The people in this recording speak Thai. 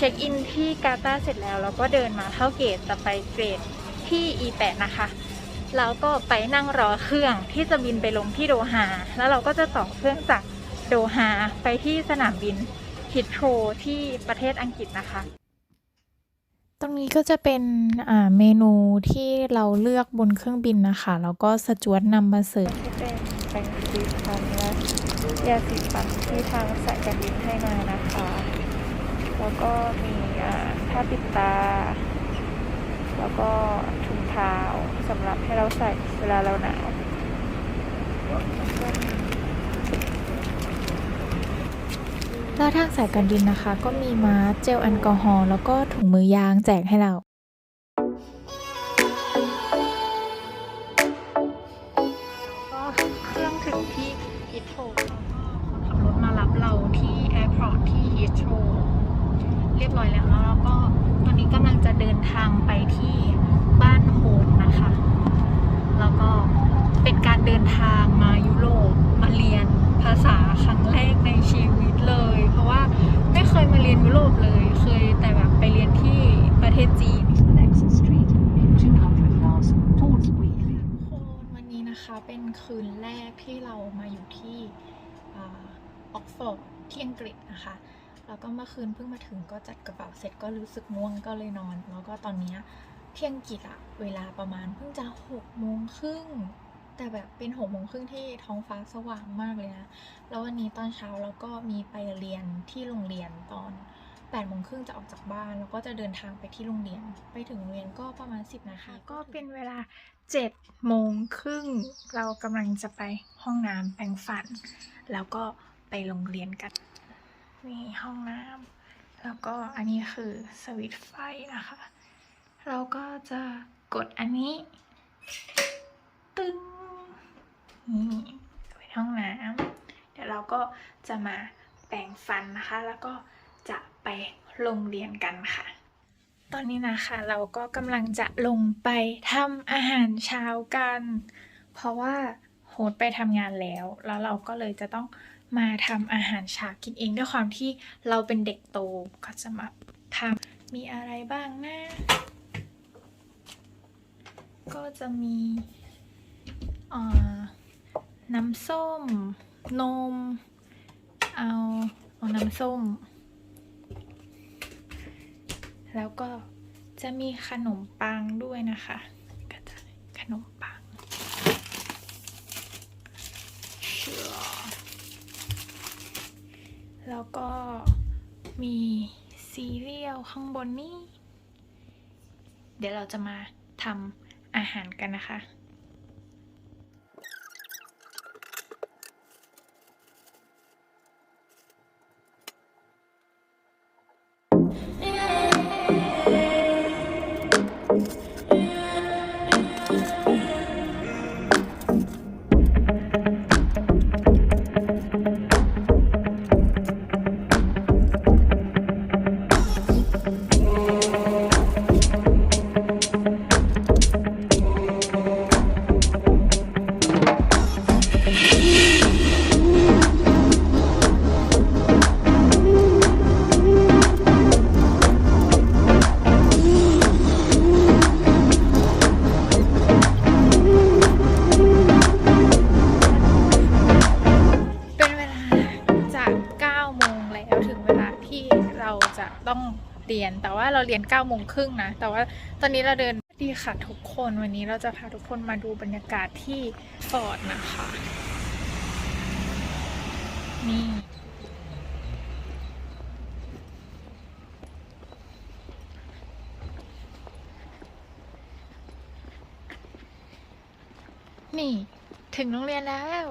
ช็คอินที่กาตาร์เสร็จแล้วเราก็เดินมาเข้าเกตจะไปเกรดที่ E8 นะคะแล้วก็ไปนั่งรอเครื่องที่จะบินไปลงที่โดฮาแล้วเราก็จะต่อเครื่องจากโดฮาไปที่สนามบินฮิตโทรที่ประเทศอังกฤษนะคะ ตรงนี้ก็จะเป็นอ่าเมนูที่เราเลือกบนเครื่องบินนะคะ แล้วก็สจวตนำมาเสิร์ฟที่เป็นแปรงสีฟันและยาสีฟันที่ทางสายการบินให้มานะคะ แล้วก็มีอ่าผ้าปิดตา แล้วก็ถุงเท้าสำหรับให้เราใส่เวลาเราหนาวแล้วทางสายการบินนะคะ ก็มีมาสก์เจลแอลกอฮอล์แล้วก็ถุงมือยางแจกให้เราก็เครื่องถึงที่ฮิตโ r ขับรถมารับเราที่แอร์พอร์ตที่ฮิตโ r เรียบร้อยแล้วแล้วเราก็ตอนนี้กำลังจะเดินทางไปที่บ้านโฮมนะคะ แล้วก็เป็นการเดินทางมายุโรปมาเรียนภาษาครั้งแรกในชีวิตเลย เพราะว่าไม่เคยมาเรียนยุโรปเลย เคยแต่แบบไปเรียนที่ประเทศจีน Next street in 200 yards towards Wheatley. ทุกคนวันนี้นะคะเป็นคืนแรกที่เรามาอยู่ที่ออกฟอร์ดที่อังกฤษนะคะ แล้วก็เมื่อคืนเพิ่งมาถึงก็จัดกระเป๋าเสร็จก็รู้สึกง่วงก็เลยนอน แล้วก็ตอนนี้ยที่องกฤษอะเวลาประมาณเพิ่งจะหกโมงครึ่งแต่แบบเป็นหกโมงครึ่งที่ท้องฟ้าสว่างมากเลยนะ แล้ววันนี้ตอนเช้าเราก็มีไปเรียนที่โรงเรียนตอน8ปดโมงครึ่งจะออกจากบ้าน แล้วก็จะเดินทางไปที่โรงเรียน ไปถึงโรงเรียนก็ประมาณ 10 นาที ก็เป็นเวลาเจ็ดโมงครึ่งเรากำลังจะไปห้องน้ำแปรงฟัน แล้วก็ไปโรงเรียนกัน นี่ห้องน้ำแล้วก็อันนี้คือสวิตช์ไฟนะคะ เราก็จะกดอันนี้ ตึ้งนี่เป็นห้องน้ำเดี๋ยวเราก็จะมาแปรงฟันนะคะ แล้วก็จะไปโรงเรียนกันค่ะ ตอนนี้นะคะเราก็กำลังจะลงไปทำอาหารเช้ากัน เพราะว่า โฮสไปทำงานแล้ว แล้วเราก็เลยจะต้องมาทำอาหารเช้ากินเองด้วยความที่เราเป็นเด็กโตก็จะมาทำมีอะไรบ้างนะก็จะมีอ่อน้ำส้ม นม เอาเอาน้ำส้ม แล้วก็จะมีขนมปังด้วยนะคะก็จะขนมปังเชื่อ แล้วก็มีซีเรียลข้างบนนี่ เดี๋ยวเราจะมาทำอาหารกันนะคะ เราจะต้องเรียนแต่ว่าเราเรียน9โมงครึ่งนะ แต่ว่าตอนนี้เราเดินดีค่ะทุกคนวันนี้เราจะพาทุกคนมาดูบรรยากาศที่ฟอร์ดนะคะ นี่นี่ ถึงโรงเรียนแล้ว